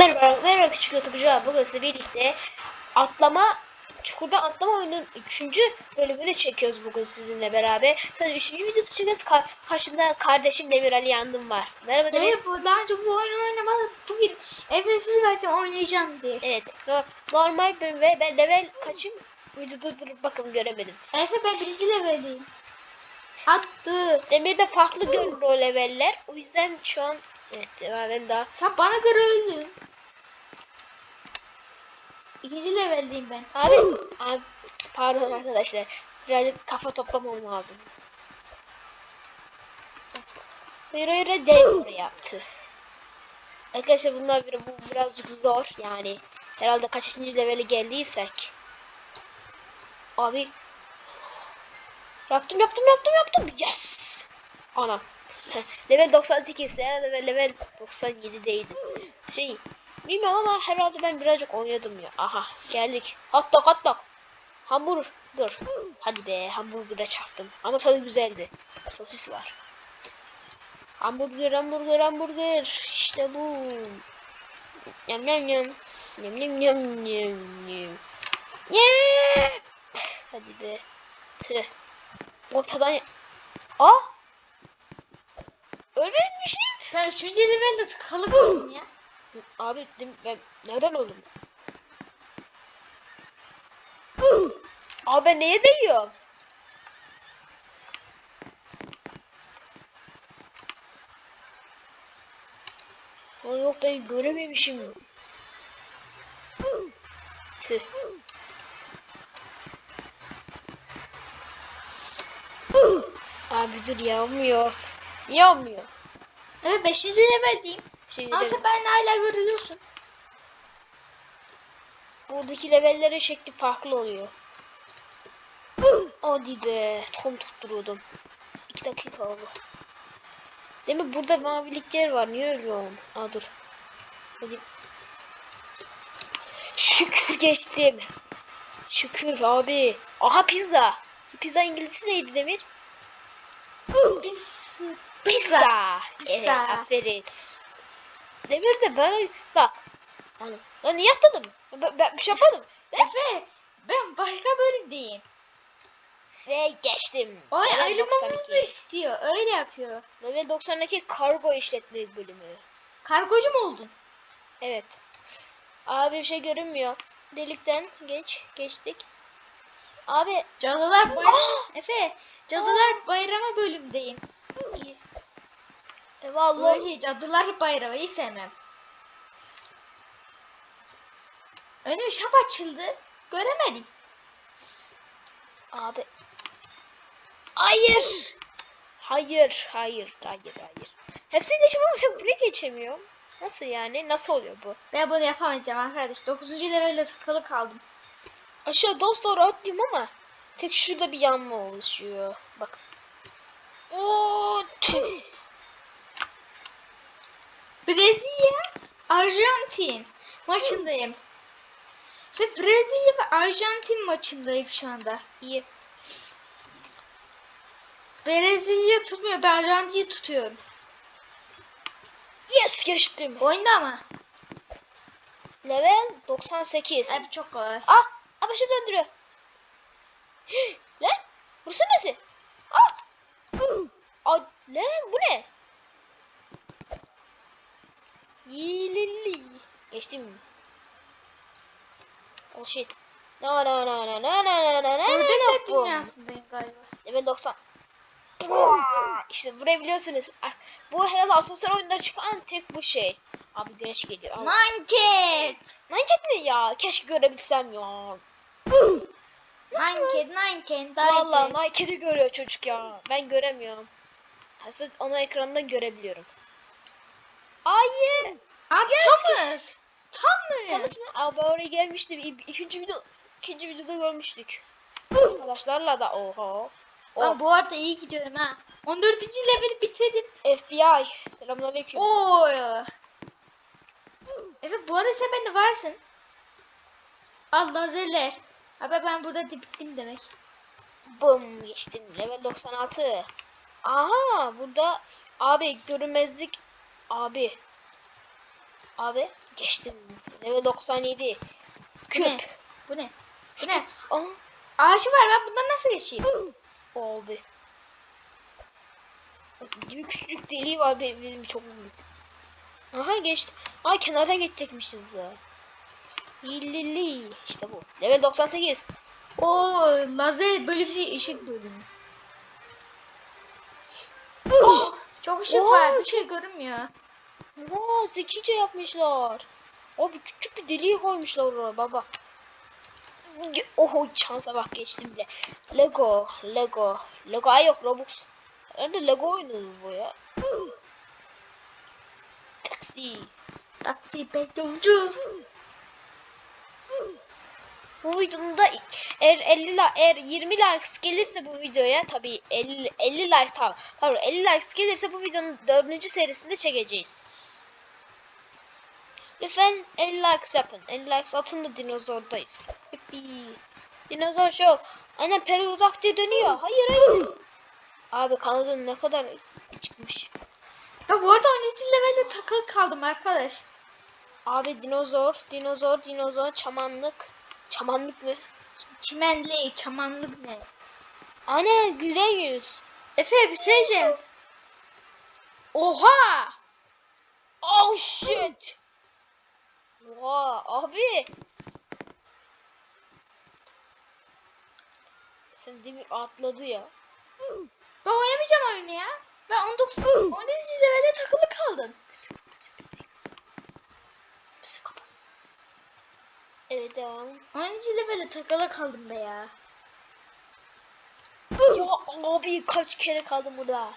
Merhaba, merhaba küçük YouTube'cular. Bugün sizle birlikte atlama, çukurda atlama oyunun 3. bölümünü çekiyoruz bugün sizinle beraber. Sadece 3. videosu çekiyoruz. Ka karşımda kardeşim Demir Ali Yandım var. Merhaba Demir. Evet daha önce bu oyunu oynamadım. Bugün Efe söz verdim oynayacağım diye. Evet, no- normal bölüm ve ben level kaçım? Videoda durup bakın göremedim. Efe ben birinci leveldeyim. Attı. Demir'de farklı görünür o leveller. O yüzden şu an evet ben daha Sen bana göre öldün. İkinci leveldeyim ben. Abi, abi pardon arkadaşlar. Birazcık kafa toplamam lazım. Yürü yürü dev yaptı. Arkadaşlar bunlar bir, bu birazcık zor yani. Herhalde kaçıncı leveli geldiysek. Abi. Yaptım yaptım yaptım yaptım. Yes. Anam. level 98 herhalde level 97'deydim. Şey bilmiyorum ama herhalde ben birazcık oynadım ya. Aha geldik. Hot dog hot dog. Hamburger. Hadi be hamburger'e çarptım. Ama tadı güzeldi. Sosis var. Hamburger hamburger hamburger. İşte bu. Yam yam yam. Yam yam yam yam yam. Yeah! Hadi be. Tüh. Ortadan... Aa! Ölmemişim. Ben üçüncü levelde tıkalı ya. Abi ben nereden oldum? Abi neye değiyor? Lan yok dayı görememişim. Tüh. Abi dur yağmıyor. Yağmıyor. Ama 500 lira verdiğim. De- sen beni hala görüyorsun. Buradaki levellerin şekli farklı oluyor. Hadi be. Tam tutturuyordum. 2 dakika oldu. Demek burada mavilikler var. Niye ölüyorum? Aa dur. Hadi. Şükür geçtim. Şükür abi. Aha pizza. Pizza İngilizcesi neydi Demir? Pizza. Evet Pizza. aferin. Demir de ben bak. Ana, Lan niye atladım? Ben, ben bir şey yapmadım. Efe ben başka bölümdeyim. Ve geçtim. Level ayrılmamızı 92. istiyor. Öyle yapıyor. Level 92 kargo işletme bölümü. Kargocu mu oldun? Evet. Abi bir şey görünmüyor. Delikten geç geçtik. Abi Cadılar bayramı. Efe Cadılar bayramı bölümdeyim. E, vallahi Vallahi Cadılar bayramı hiç sevmem. Önüm şap açıldı. Göremedim. abi. Hayır. Hayır, hayır, hayır, hayır. Hepsini tek buraya geçemiyorum. Nasıl yani? Nasıl oluyor bu? Ben bunu yapamayacağım arkadaş. 9. levelde takılı kaldım. Aşağı dost doğru atlayayım ama tek şurada bir yanma oluşuyor. Bak. Oo, tüh. Brezilya, Arjantin maçındayım. Ve Brezilya ve Arjantin maçındayım şu anda. İyi. Brezilya tutmuyor. Ben Arjantin'i tutuyorum. Yes geçtim. Oyunda ama. Level 98. Abi çok kolay. Ah! Ah başım döndürüyor. Lan! Burası neresi? Ah! Ah! Lan bu ne? Yilili. Geçtim. Oh shit. No no no no no no no no no Ördek no dünyasındayım galiba. Level 90. işte burayı biliyorsunuz. Bu herhalde asosyal oyunda çıkan tek bu şey. Abi güneş geliyor. Allah. Nanket. Nanket mi ya? Keşke görebilsem ya. Nanket, nanket, nanket. Nanket'i görüyor çocuk ya. Ben göremiyorum. Aslında onu ekrandan görebiliyorum. Hayır. Abi Thomas. Thomas. Thomas mı? Abi oraya gelmişti. İ- İkinci video ikinci videoda görmüştük. Arkadaşlarla da oha. Ben O bu arada iyi gidiyorum ha. 14. leveli bitirdim. FBI. Selamünaleyküm. Oy. Evet bu arada sen bende varsın. Al lazerler. Abi ben burada bittim demek. Bum geçtim. Level 96. Aha burada abi görünmezlik abi Abi geçtim. Level 97. Bu Küp. ne? Bu ne? Bu ne? Aa, Ağaçı var ben bundan nasıl geçeyim? abi. Bir küçücük deliği var benim, çok büyük. Aha geçti. Aa kenardan geçecekmişiz de. Lili işte bu. Level 98. Oo lazer bölümü ışık bölümü. Oh! Çok ışık Oo, var bir şey görünmüyor. Aa zekice yapmışlar. Abi küçük bir deliği koymuşlar oraya baba. Oho şansa bak geçtim bile. Lego, Lego. Lego ay yok Robux. Nerede Lego oynuyoruz bu ya? Taksi. Taksi bekliyorcu. Bu videonun da eğer 50 la eğer 20 likes gelirse bu videoya tabii 50 50 like tamam. Pardon 50 likes gelirse bu videonun 4. serisinde çekeceğiz. Lütfen 50 likes yapın. 50 likes atın da dinozordayız. Yuppi. Dinozor show. Aynen perodaktil dönüyor. Hayır hayır. Abi kanadın ne kadar çıkmış. Ya bu arada 12. levelde takılı kaldım arkadaş. Abi dinozor, dinozor, dinozor, çamanlık. Çamanlık mı? Çimenli, çamanlık ne? Ana gülen yüz. Efe bir şey diyeceğim. Oha! Oh shit. Oha abi. Sen demir atladı ya. Ben oynamayacağım oyunu ya. Ben 19. 12. levelde takılı kaldım. Evet devam. 12. levelde takılı kaldım be ya. Ya abi kaç kere kaldım burada.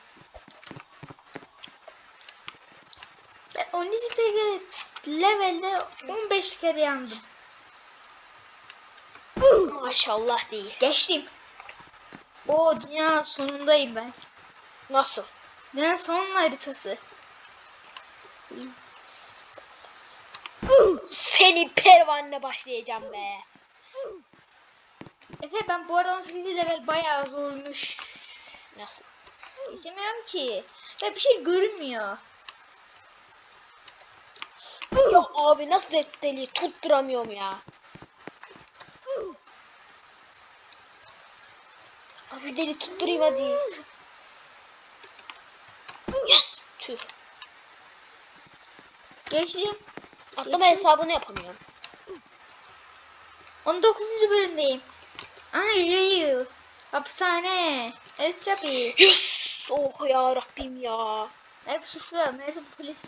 Ben 12. levelde 15 kere yandım. Maşallah değil. Geçtim. O dünya sonundayım ben. Nasıl? Dünya son haritası. Seni pervanle başlayacağım be. Efe ben bu arada 18 level bayağı zormuş. Nasıl? Geçemiyorum ki. Ve bir şey görünmüyor. Ya abi nasıl de deli tutturamıyorum ya. Abi deli tutturayım hadi. Yes. Tüh. Geçtim. Geçin. hesabını yapamıyorum. 19. bölümdeyim. Ay jail. Hapishane. Es çapi. Yes. Oh ya Rabbim ya. Hep suçlu. Neyse polis.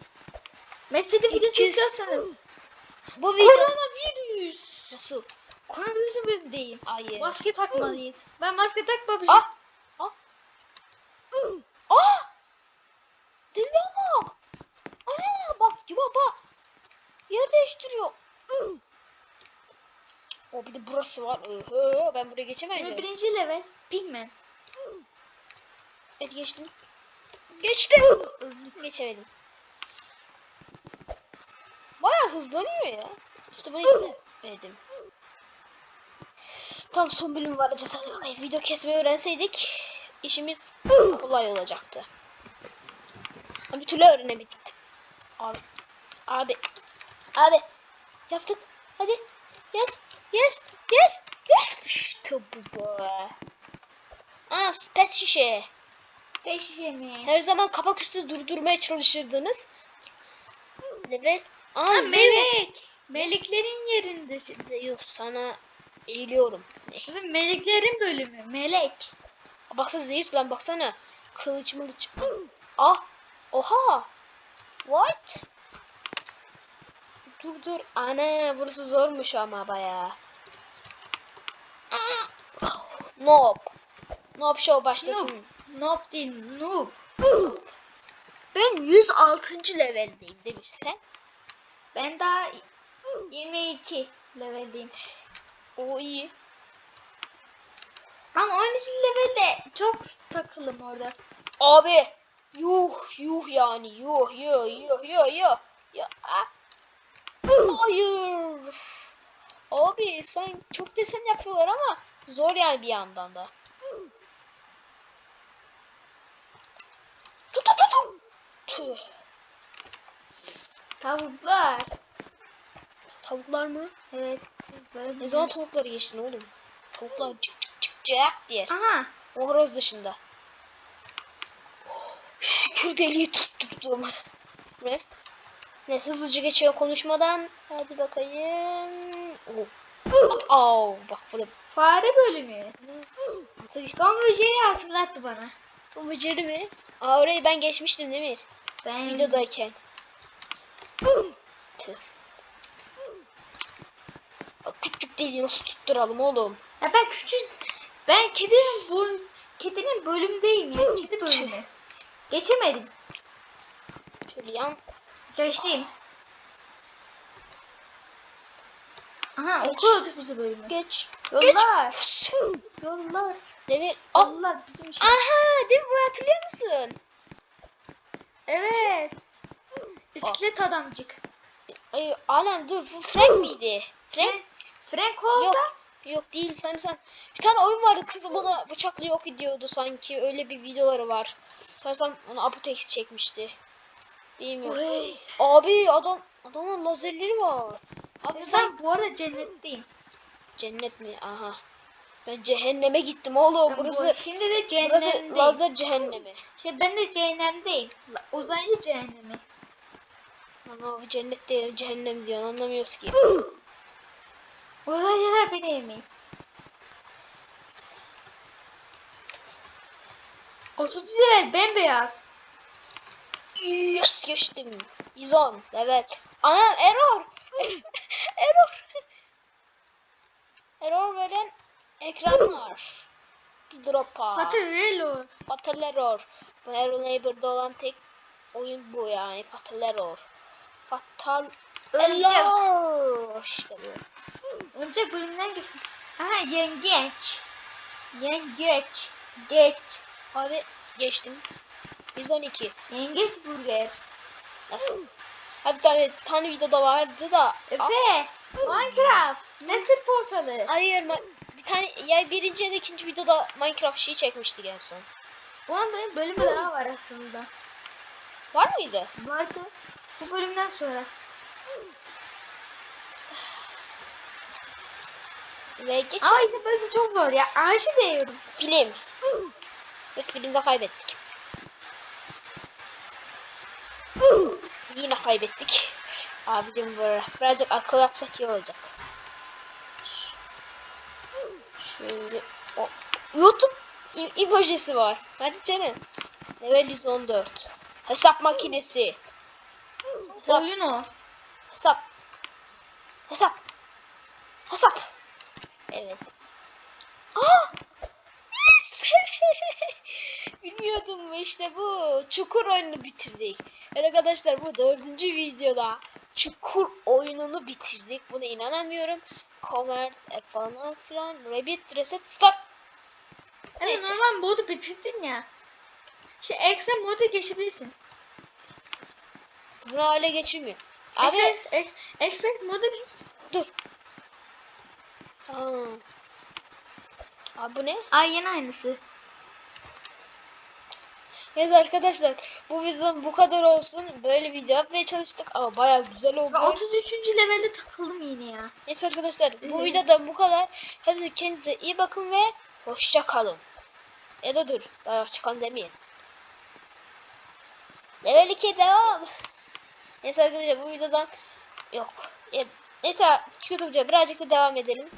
Mesleğin videosu 200. istiyorsanız. Bu video Koronavirüs. nasıl? Koronavirüsün bölümdeyim. Hayır. Maske takmalıyız. Ben maske takmamışım. Ah. Ah. Deli bak. Ana bak bak bak. Yer değiştiriyor. O bir de burası var. Ben buraya geçemem. Ve birinci level. Pigman. Evet geçtim. Geçtim. Geçemedim. Bayağı hızlanıyor ya. İşte bunu istemedim. Tam son bölüm varacağız. Hadi bakayım. Video kesmeyi öğrenseydik işimiz kolay olacaktı. Ama bir türlü öğrenemedik. Abi. Abi. Abi. Yaptık. Hadi. Yes. Yes. Yes. Yes. İşte bu be. Aa, pet şişe. Beş şişe mi? Her zaman kapak üstü durdurmaya çalışırdınız. Evet. Aa, Ha, melek. Meleklerin yerindesin. Zeus sana eğiliyorum. Ve meleklerin bölümü. Melek. Baksana Zeus lan baksana. Kılıç mılıç. Ah. Oha. What? Dur dur. Ana burası zormuş ama bayağı. Nope. Nope show başlasın. Noob değil. Noob. Ben 106. leveldeyim demiş sen. Ben daha 22 leveldeyim. O iyi. Ben 13 levelde çok takılım orada. Abi yuh yuh yani yuh yuh yuh yuh yuh. Ya. ah. Hayır. Abi sen çok desen yapıyorlar ama zor yani bir yandan da. Tut tut tut. Tüh. Tavuklar. Tavuklar mı? Evet. Böyle Ne zaman tavukları geçtin oğlum? Tavuklar çık çık çık cıyak diye. Aha. O horoz dışında. Şükür deliği tuttum. Ne? Ne hızlıca geçiyor konuşmadan. Hadi bakayım. Oh. Au, bak burada. Fare bölümü. Tom ve Jerry hatırlattı bana. Bu beceri mi? Aa orayı ben geçmiştim Demir. Ben Videodayken. Tüh. Bak Küçük deliği nasıl tutturalım oğlum? Ya ben küçük ben kedinin bu kedinin bölümdeyim ya. Kedi bölümü. Geçemedim. Şöyle yan. Geçtim. Aha okul otobüsü bölümü. Geç. Yollar. Yollar. Demir. Al. Yollar bizim şey. Aha değil mi bu hatırlıyor musun? Evet. Bisiklet adamcık. Ay, Alem dur bu Frank miydi? Frank? Frank, olsa Yok değil sen sen. Bir tane oyun vardı kız bana bıçakla yok ediyordu sanki. Öyle bir videoları var. Sanırsam onu Apotex çekmişti. Bilmiyorum. Oy. Abi adam adamın lazerleri var. Abi sen ben bu arada cennetteyim. cennet mi? Aha. Ben cehenneme gittim oğlum. Ben bu- burası şimdi de burası cehennemdeyim. lazer cehennemi. İşte ben de cehennemdeyim. Uzaylı cehennemi. Ama bu cennet değil cehennem diyor anlamıyoruz ki. Uzaylılar beni yemeyin. 30 level bembeyaz. Yes geçtim. 110 evet. Ana error. error. Error veren ekranlar. Drop'a. Patrello. Fatal error. Bu Hero Neighbor'da olan tek oyun bu yani. Fatal error. Fatal error. İşte bu. Örümcek bölümünden geçtim. Aha yengeç. Yengeç. Geç. Abi geçtim. 112. Yengeç burger. Nasıl? Abi tabii bir tane videoda vardı da. Efe. Minecraft. Nether portalı. Hayır ma- bir tane ya birinci ya da ikinci videoda Minecraft şeyi çekmiştik en son. Bunun benim bölümü daha var aslında. Var mıydı? Vardı. Bu bölümden sonra. Ve geç Ama işte burası çok zor ya. Ağaçı değiyorum. film. Ve filmde kaybettik. Yine kaybettik. Abi diyorum böyle birazcık akıl yapsak iyi olacak. Şöyle o YouTube i- emojisi var. Hadi canım. Level 114. Hesap makinesi. Hesap. Oyun o. Hesap. Hesap. Hesap. Evet. Aa! Bilmiyordum işte bu. Çukur oyununu bitirdik. Evet arkadaşlar bu dördüncü videoda Çukur oyununu bitirdik. Buna inanamıyorum. Convert e, falan filan. Rabbit reset start. Evet Neyse. normal modu bitirdin ya. İşte ekstra modu geçebilirsin. Bunu hale geçirmiyor. Abi. Ekstra, ekstra modu geç. dur. Aa. Abi bu ne? Ay yine aynısı. Neyse arkadaşlar bu videodan bu kadar olsun. Böyle video yapmaya çalıştık ama baya güzel oldu. Ben 33. levelde takıldım yine ya. Neyse arkadaşlar bu videodan bu kadar. Hadi kendinize iyi bakın ve hoşça kalın. Ya da dur daha çıkan demeyin. Level 2 devam. Neyse arkadaşlar bu videodan yok. Neyse YouTube'ca birazcık da devam edelim.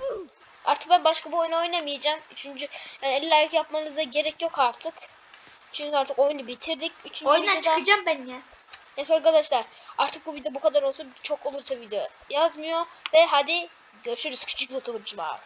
Artık ben başka bir oyun oynamayacağım. Üçüncü yani 50 like yapmanıza gerek yok artık. Çünkü artık oyunu bitirdik. Üçüncü Oyundan videoda- çıkacağım ben ya. Neyse arkadaşlar artık bu video bu kadar olsun. Çok olursa video yazmıyor. Ve hadi görüşürüz küçük youtubercılar.